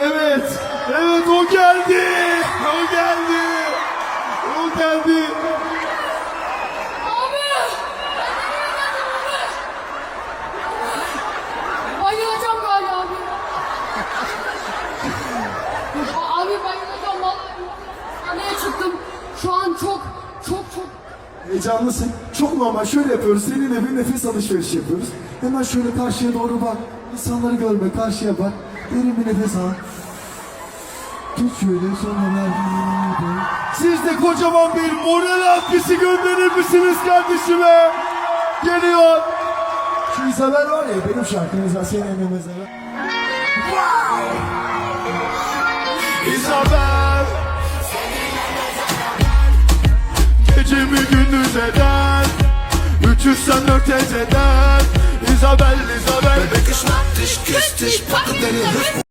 Evet. Evet o geldi. O geldi. O geldi. Abi! Bayılacağım galiba abi. abi bayılacağım vallahi. Sahneye çıktım. Şu an çok çok çok Heyecanlısın. Çok normal. Şöyle yapıyoruz. Seninle bir nefes alışverişi yapıyoruz. Hemen şöyle karşıya doğru bak. İnsanları görme. Karşıya bak. Derin bir nefes al. Tut şöyle sonra ver. Siz de kocaman bir moral alkışı gönderir misiniz kardeşime? Geliyor. Şu İzabel var ya benim şarkımızdan senin emrimizden. Wow! İzabel. Gecemi gündüz eder 384 eder Isabel, Isabel Bebek ist Kiste, Spaten, deine Hüften.